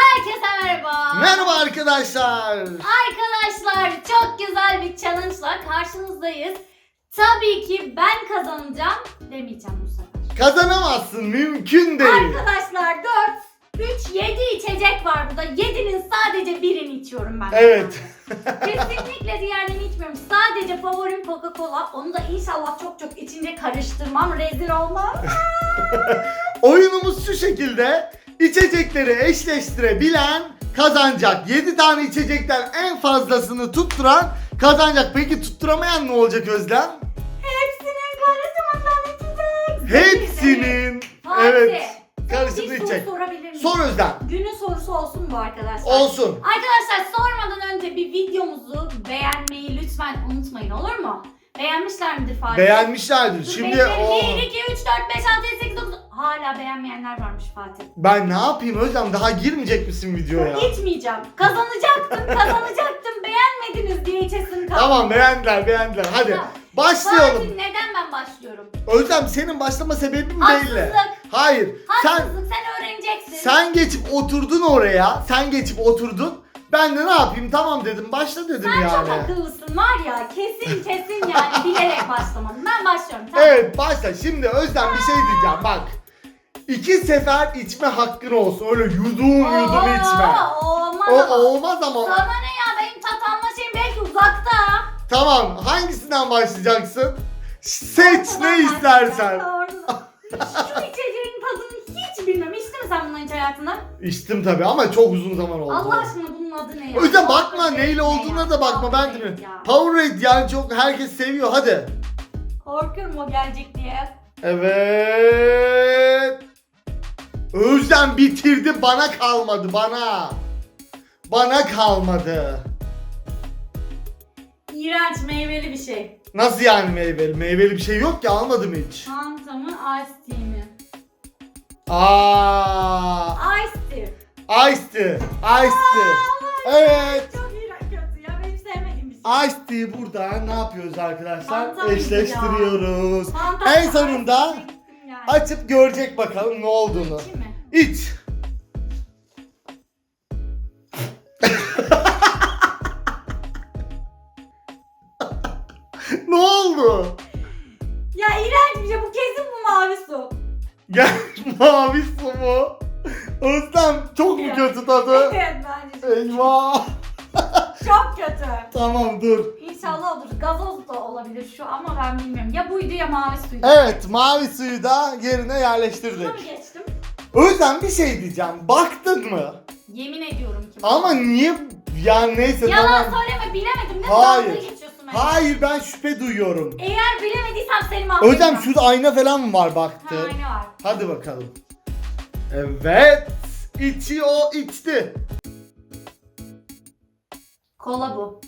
Herkese merhaba. Merhaba arkadaşlar. Arkadaşlar çok güzel bir challenge'la karşınızdayız. Tabii ki ben kazanacağım demeyeceğim bu sefer. Kazanamazsın mümkün değil. Arkadaşlar 4, 3, 7 içecek var burada. 7'nin sadece birini içiyorum ben. Evet. Kesinlikle diğerlerini içmiyorum. Sadece favorim Coca-Cola. Onu da inşallah çok çok içince karıştırmam, rezil olmam. Oyunumuz şu şekilde. İçecekleri eşleştirebilen kazanacak. 7 tane içecekten en fazlasını tutturan kazanacak. Peki tutturamayan ne olacak Özlem? Hepsinin karışımından içecek. Hepsinin. Fatih, Evet. Karışımını bir soru içecek. sorabilir miyim? Sor Özlem. Günün sorusu olsun bu arkadaşlar. Olsun. Arkadaşlar sormadan önce bir videomuzu beğenmeyi lütfen unutmayın olur mu? Beğenmişler midir Fatih? Beğenmişlerdir. Şimdi o... 1, 2, 3, 4, 5, 6, 7, 8, 9. Hala beğenmeyenler varmış Fatih. Ben ne yapayım Özlem? Daha girmeyecek misin videoya? Gitmeyeceğim. Kazanacaktım, kazanacaktım. Beğenmediniz diye içesim kaldı. Tamam beğendiler beğendiler. Hadi Tamam. başlayalım. Fatih neden ben başlıyorum? Özlem senin başlama sebebin belli. Haksızlık. Hayır. Sen Haksızlık sen öğreneceksin. sen geçip oturdun oraya. Sen geçip oturdun. Ben de ne yapayım tamam dedim. Başla dedim Sen yani. çok akıllısın var ya kesin kesin yani bilerek başlamadım. Ben başlıyorum tamam. Evet başla. Şimdi Özlem bir şey diyeceğim bak. İki sefer içme hakkın olsun. Öyle yudum yudum Oo, içme. Olmaz O ama. olmaz ama. Sana ne ya benim tatanma şeyim belki uzakta. Tamam hangisinden başlayacaksın? Seç ne istersen. Şu içeceğin tadını hiç bilmem. İçtin mi sen bundan hiç hayatında? İçtim tabi ama çok uzun zaman oldu. Allah aşkına bunun adı ne ya? O yüzden bakma Powerade neyle ne olduğuna ya? da bakma ben Powerade de ya. Powerade yani çok herkes seviyor hadi. Korkuyorum o gelecek diye. Evet. Özlem bitirdi bana kalmadı bana. Bana kalmadı. İğrenç meyveli bir şey. Nasıl yani meyveli? Meyveli bir şey yok ki almadım hiç. Fanta mı Ice Tea mi? Aa, Ice Tea. Ice tea. Ice tea. Evet. Çok iğrenç kötü ya benim sevmediğim bir şey. Ice tea burada ne yapıyoruz arkadaşlar? Fanta mıydı Eşleştiriyoruz. Fanta En Ice sonunda Tea gittim yani. açıp görecek bakalım ne olduğunu. Mi? İç. ne oldu? Ya iğrenç bir şey bu kesin bu mavi su. Gel mavi su mu? Özlem çok mu kötü tadı? Evet bence çok- Eyvah. çok kötü. Tamam dur. İnşallah olur. Gazoz da olabilir şu ama ben bilmiyorum. Ya buydu ya mavi suydu. Evet mavi suyu da yerine Şuna yerleştirdik. mı geçtim? Özlem bir şey diyeceğim. Baktın mı? Yemin ediyorum ki. Ama niye? Ya neyse Yalan tamam. söyleme bilemedim mi? Hayır. Dalga geçiyorsun benimle. Hayır ben şüphe duyuyorum. Eğer bilemediysem seni mahvedeceğim. Özlem şurada ayna falan mı var Ha, baktı? aynı var. Hadi bakalım. Evet. İçi o içti. Kola bu.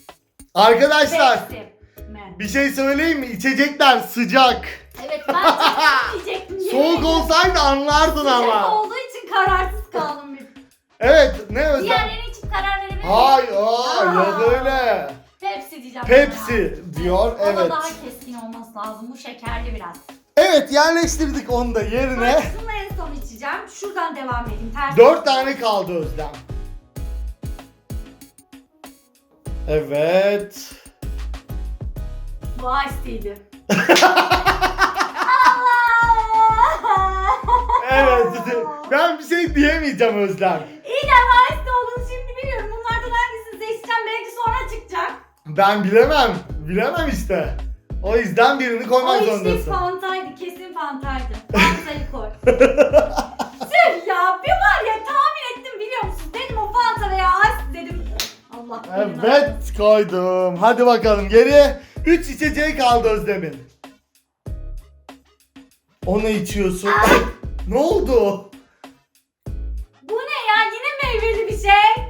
Arkadaşlar Pepsi mi? bir şey söyleyeyim mi? İçecekler sıcak. Evet ben çok diyecektim. Soğuk olsaydı anlardın Sıcak ama. olduğu için kararsız kaldım bir. Evet ne Özlem? Diğerlerini içip karar verebilir? Hayır aa, Aa. yok öyle. Pepsi diyeceğim. Pepsi diyor O da evet. daha keskin olması lazım. Bu şekerli biraz. Evet yerleştirdik onu da yerine. Acısını en son içeceğim. Şuradan devam edeyim. Ters. Dört tane kaldı Özlem. Evet. Bu Ice Evet. Ben bir şey diyemeyeceğim Özlem. İyi de Tea olduğunu şimdi biliyorum. Bunlardan hangisini seçeceğim belki sonra çıkacak. Ben bilemem. Bilemem işte. O yüzden birini O koymak işte zorundasın. Fanta'ydı. Kesin Fanta'ydı. Fanta'yı koy. Tüh ya bir var ya tahmin ettim biliyor musun? Dedim o Fanta veya Ice dedim. Allah. Evet koydum. Hadi bakalım geriye 3 içeceği kaldı Özlem'in. Onu içiyorsun. Ay, ne oldu? Bu ne ya? Yine meyveli bir şey.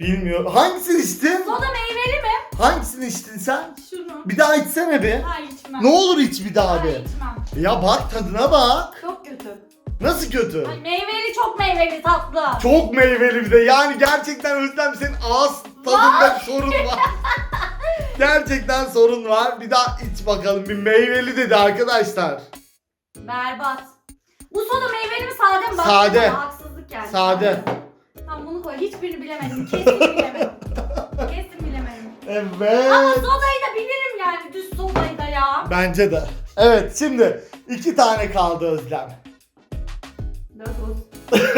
Bilmiyorum. Hangisini içtin? Soda meyveli mi? Hangisini içtin sen? Şunu. Bir daha içsene bir. Hayır içmem. Ne olur iç bir daha Hayır bir. içmem. Ya bak tadına bak. Çok kötü. Nasıl kötü? Ay, meyveli çok meyveli tatlı. Çok meyveli bir de. Yani gerçekten Özlem senin ağız tadında sorun var. gerçekten sorun var. Bir daha iç bakalım. Bir meyveli dedi arkadaşlar. Berbat. Bu soda meyveli mi sade mi? Bak, Sade. Haksızlık geldi. Sade. Tamam bunu koy. Hiçbirini bilemedim. Kesin bilemedim. Kesin bilemedim. Evet. Ama sodayı da bilirim yani. Düz sodayı da ya. Bence de. Evet şimdi iki tane kaldı Özlem. Gazoz.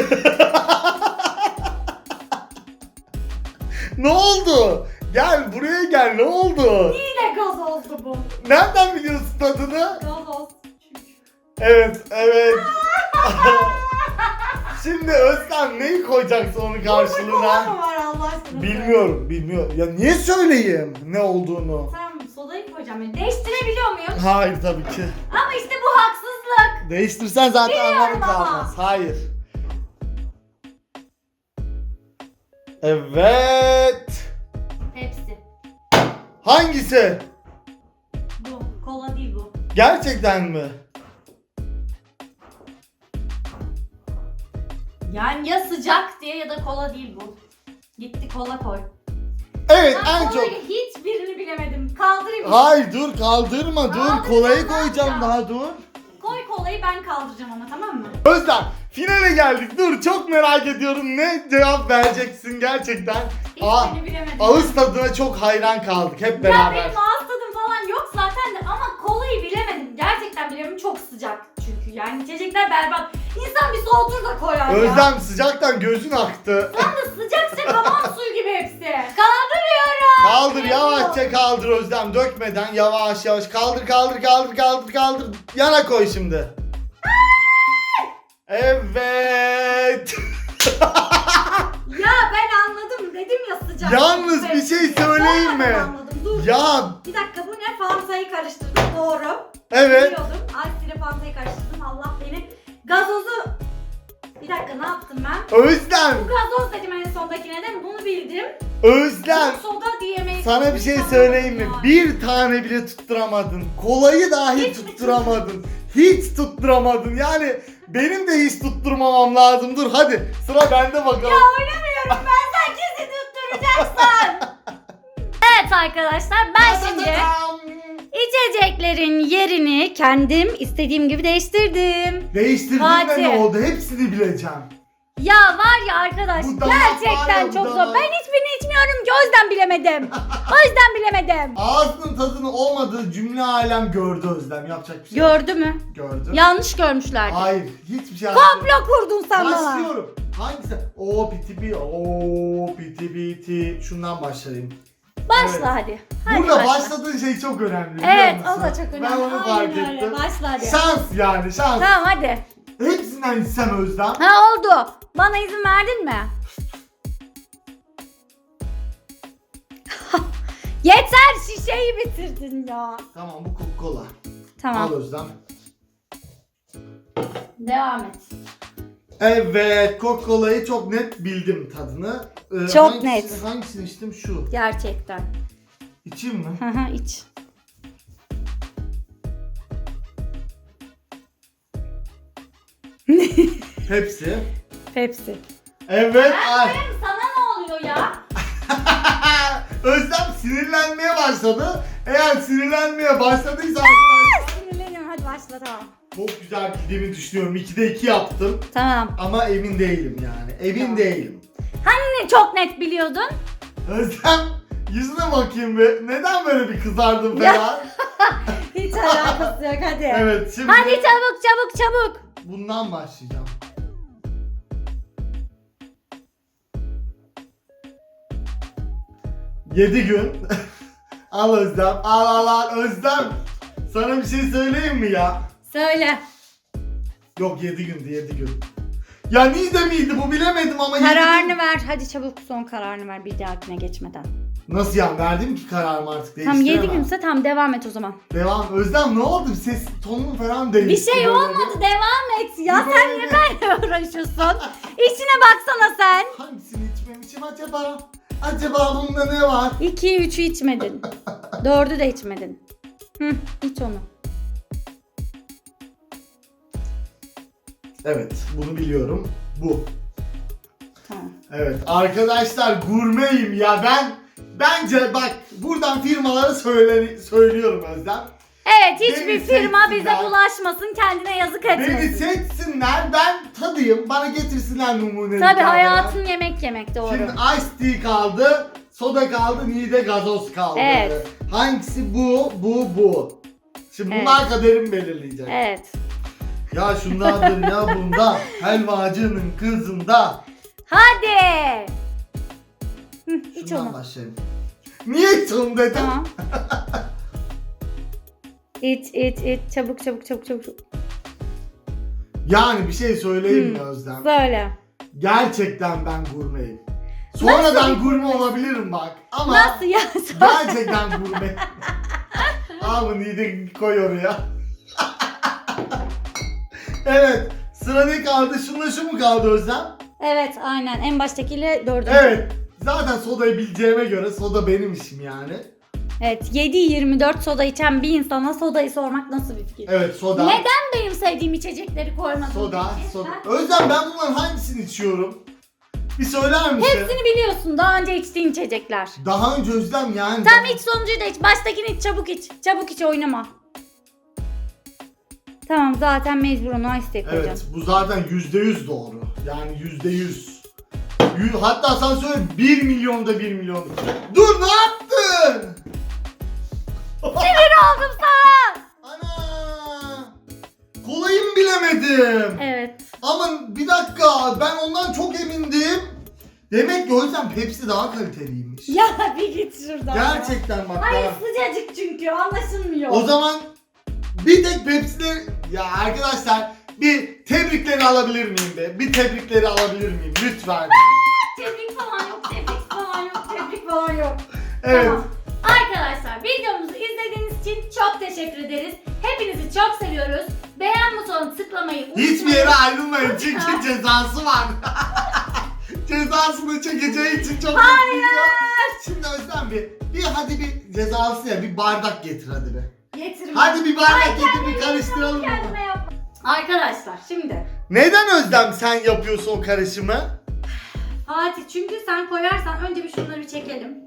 Ne oldu? Gel buraya gel ne oldu? Yine gazozdu bu. Nereden biliyorsun tadını? Gazoz. Evet evet. Şimdi Özlem neyi koyacaksın onun Kola karşılığına? mı var Allah aşkına? Bilmiyorum bilmiyorum. Ya niye söyleyeyim ne olduğunu? Tamam sodayı koyacağım. Yani değiştirebiliyor muyum? Hayır tabii ki. Ama işte bu haksızlık. Değiştirsen zaten Biliyorum anlamı ama. kalmaz. Hayır. Evet. Hangisi? Bu. Kola değil bu. Gerçekten mi? Yani ya sıcak diye ya da kola değil bu. Gitti kola koy. Evet Ben en çok. kolayı hiçbirini bilemedim. Kaldırayım. mı? Hayır dur kaldırma dur. Kaldıracağım, Kolayı koyacağım daha dur. Koy kolayı ben kaldıracağım ama tamam mı? Özlem finale geldik. Dur çok merak ediyorum ne cevap vereceksin gerçekten. Aa, Hiçbirini bilemedim. ağız tadına çok hayran kaldık hep Ya beraber. benim ağız tadım falan yok zaten de ama kolayı bilemedim. Gerçekten biliyorum çok sıcak çünkü yani içecekler berbat. İnsan bir soğutur da koyar ya. Özlem sıcaktan gözün aktı. Tam da sıcak sıcak hamam suyu gibi hepsi. Kaldırıyorum. Kaldır yavaşça kaldır Özlem dökmeden yavaş yavaş kaldır kaldır kaldır kaldır kaldır yana koy şimdi. Evet. Ya ben anladım dedim ya sıcak. Yalnız bir şey söyleyeyim mi? Sonradan Anladım. Dur. Ya Bir dakika bu ne? Fanta'yı karıştırdım doğru. evet. Biliyordum. Ice ile Fanta'yı karıştırdım. Allah beni. Gazozu... Bir dakika ne yaptım ben? Özlem. Bu gazoz dedim en sondakine de bunu bildim. Özlem. Soda diyemeyiz. Sana bir şey söyleyeyim mi? Bir tane bile tutturamadın. Kolayı dahi Hiç mi tutturamadın. Hiç tutturamadın. Yani benim de hiç tutturmamam lazım. Dur hadi sıra bende bakalım. Ya oynamıyorum ben sen kesin tutturacaksın. evet arkadaşlar ben şimdi içeceklerin yerini kendim istediğim gibi değiştirdim. Değiştirdiğinde Fatih. ne oldu? Hepsini bileceğim. Ya var ya arkadaş Bu damak var gerçekten ya, bu çok zor. damak. Ben hiçbirini içmiyorum ki o yüzden bilemedim. o yüzden bilemedim. Ağzının tadını olmadığı cümle alem gördü Özlem. Yapacak bir şey yok. Gördü mü? Gördü. Yanlış görmüşler. Hayır. Hiçbir şey Komplo kurdun sen bana. Başlıyorum. Hangisi? O piti pi. O piti piti. Şundan başlayayım. Başla Evet. hadi. Hadi Burada başla. başladığın şey çok önemli. biliyor Evet musun? o da çok önemli. Ben onu Aynen fark öyle. ettim. Başla hadi. Şans yani şans. Tamam hadi. Hepsinden içsem Özlem. Ha oldu. Bana izin verdin mi? Yeter şişeyi bitirdin ya. Tamam bu Coca-Cola. Al Tamam. Özlem. Devam et. Evet Coca-Cola'yı çok net bildim tadını. Ee, Çok hangisi- net. Hangisini içtim? Şu. Gerçekten. İçeyim mi? Hı hı iç. Hepsi. Pepsi. Evet. ay. Benim sana ne oluyor ya? Özlem sinirlenmeye başladı. Eğer sinirlenmeye başladıysa arkadaşlar Sinirleniyorum hadi başla tamam. çok güzel bildiğimi düşünüyorum. 2'de 2 yaptım Tamam. ama emin değilim yani. Emin Tamam. değilim. Hani çok net biliyordun? Özlem yüzüne bakayım bir. Neden böyle bir kızardın Ya. falan? Hiç alakası yok hadi. evet şimdi Hadi çabuk çabuk çabuk. Bundan başlayacağım. Yedi gün. al Özlem. Al al al Özlem. Sana bir şey söyleyeyim mi ya? Söyle. Yok 7 gündü 7 gün. Ya Niğde miydi bu bilemedim ama yedi Kararını gün. ver. Hadi çabuk son kararını ver bir dahakine geçmeden. Nasıl yani verdim ki kararımı artık Tam değiştiremem. 7 günse tam devam et o zaman. Devam. Özlem ne oldu? Ses tonun falan Bir değişti. şey böyle olmadı devam et ya. Bir Sen böyle niye bir- benimle uğraşıyorsun? İçine baksana sen. Hangisini içmemişim acaba? Acaba bunda ne var? 2'yi 3'ü içmedin. 4'ü de içmedin. Hı, iç onu. Evet bunu biliyorum. Bu. Tamam. Evet arkadaşlar gurmeyim ya ben bence bak buradan firmalara söyle, söylüyorum Özlem. Evet hiçbir Beni firma bize seçsinler. bulaşmasın kendine yazık Beni etmesin. seçsinler ben tadayım. Bana getirsinler numuneleri. Tabii kahveden. hayatın yemek yemek doğru. Şimdi Ice Tea kaldı. Soda kaldı. Nide gazoz kaldı. Evet. Hangisi bu? Bu bu. Şimdi Evet. bunlar kaderimi belirleyecek. Evet. Ya şundandır ya bunda. Helvacının kızında. Hadi. Hı, iç Şundan onu. başlayalım. Niye iç onu dedim? Tamam. İç iç iç çabuk çabuk çabuk çabuk. Yani bir şey söyleyeyim mi Hmm. Özlem? Söyle. Gerçekten ben gurmeyim. Sonradan Nasıl? gurme olabilirim bak. Ama Nasıl ya? gerçekten gurme. Abi Nide koy oraya. evet. Sıra ne kaldı? Şunla şu mu kaldı Özlem? evet aynen en baştakiyle dördüncü. Evet. Zaten sodayı bileceğime göre soda benim işim yani. Evet 7-24 soda içen bir insana sodayı sormak nasıl bir fikir? Evet soda. Neden benim sevdiğim içecekleri koymadın? Soda, peki? soda. Ha? Özlem ben bunların hangisini içiyorum? Bir söyler misin? Hepsini biliyorsun daha önce içtiğin içecekler. Daha önce Özlem yani. Tamam iç sonuncuyu da iç. Baştakini iç çabuk iç. Çabuk iç oynama. Tamam zaten mecbur onu ice koyacağım. Evet bu zaten yüzde yüz doğru. Yani yüzde Hatta sana söyle 1 milyonda 1 milyon. Dur ne yaptın? Sinir oldum sana. Ana! Kolayı mı bilemedim? Evet. Ama bir dakika ben ondan çok emindim. Demek ki o yüzden Pepsi daha kaliteliymiş. Ya bir git şuradan. ya. Gerçekten bak. Hayır daha- sıcacık çünkü anlaşılmıyor. O zaman bir tek Pepsi'leri... Ya arkadaşlar bir tebrikleri alabilir miyim be? Bir tebrikleri alabilir miyim? Lütfen. Evet. Tamam. Arkadaşlar videomuzu izlediğiniz için çok teşekkür ederiz. Hepinizi çok seviyoruz. Beğen butonuna tıklamayı unutmayın. Hiçbir yere ayrılmayın çünkü cezası var. Cezasını çekeceği için çok Hayır. Şimdi Özlem bir, bir hadi bir cezası ya bir bardak getir hadi be. Getirme. Hadi bir bardak Ay, getir bir karıştıralım bunu. Kendime yapma. Arkadaşlar şimdi Neden Özlem sen yapıyorsun o karışımı? Fatih çünkü sen koyarsan önce bir şunları bir çekelim.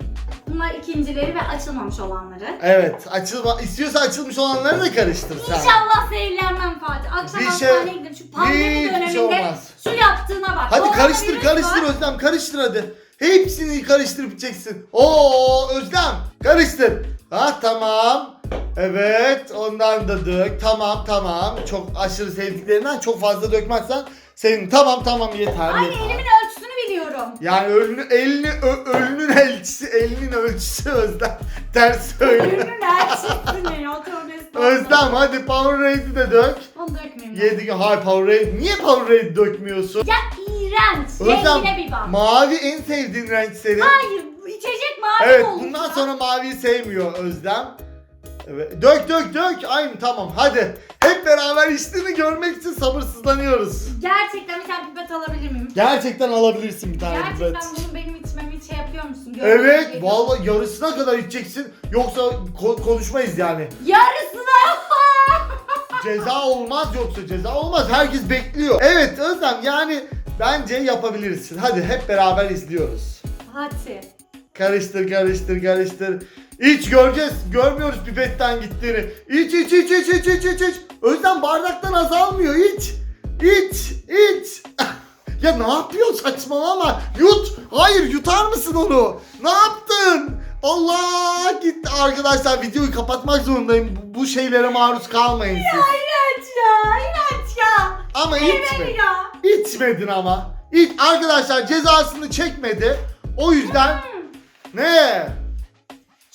Bunlar ikincileri ve açılmamış olanları. Evet açılma istiyorsa açılmış olanları da karıştır sen. İnşallah zehirlenmem Fatih. Akşam Bir hastaneye şey- gidelim. Şu pandemi hiçbir şey döneminde olmaz. şu yaptığına bak. Hadi Orada karıştır virüs karıştır var. Özlem karıştır hadi. Hepsini karıştırıp içeceksin. Oo Özlem karıştır. Ha tamam. Evet ondan da dök. Tamam tamam. Çok aşırı sevdiklerinden çok fazla dökmezsen senin tamam tamam yeter Anne yeter. elimin ölçüsünü biliyorum. Yani ölünü, elini, ö, ölünün elçisi, elinin ölçüsü Özlem. Ters söyle. Ürünün elçisi ne ya? Tövbe estağfurullah. Özlem hadi Powerade de dök. Onu dökmeyeyim. ben. Yedi hayır Powerade. Niye Powerade dökmüyorsun? Ya iğrenç. Rengine bir bak. mavi en sevdiğin renk senin. Hayır içecek mavi Evet olmuş bundan sonra maviyi sevmiyor Özlem. Evet. Dök dök dök. Aynı tamam hadi. Hep beraber içtiğini görmek için sabırsızlanıyoruz. Gerçekten bir tane pipet alabilir miyim? Gerçekten alabilirsin bir tane Gerçekten pipet. bunu benim içmemi şey yapıyor musun? Görmeye Evet vallahi yarısına kadar içeceksin yoksa ko- konuşmayız yani. Yarısını Ceza olmaz yoksa ceza olmaz. Herkes bekliyor. Evet Özlem yani bence yapabilirsin. Hadi hep beraber izliyoruz. Fatih. Karıştır karıştır karıştır. İç göreceğiz. Görmüyoruz pipetten gittiğini. İç iç iç iç iç iç iç iç. Özlem bardaktan azalmıyor. İç. İç. iç. ya ne yapıyor saçmalama. Yut. Hayır yutar mısın onu? Ne yaptın? Allah gitti arkadaşlar videoyu kapatmak zorundayım. Bu, bu şeylere maruz kalmayın siz. İğrenç ya. İğrenç ya. Ama içme. ya. İçmedin ama. İç arkadaşlar cezasını çekmedi. O yüzden ne?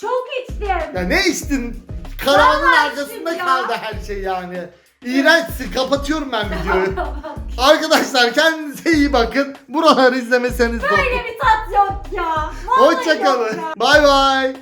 Çok içtim. Ya ne içtin? Karavanın Vallahi arkasında içtim ya. kaldı her şey yani. İğrençsin. Kapatıyorum ben videoyu. Arkadaşlar kendinize iyi bakın. Buraları izlemeseniz de. Böyle bir tat yok ya. Vallahi yok Hoşçakalın. ya. Bay bay.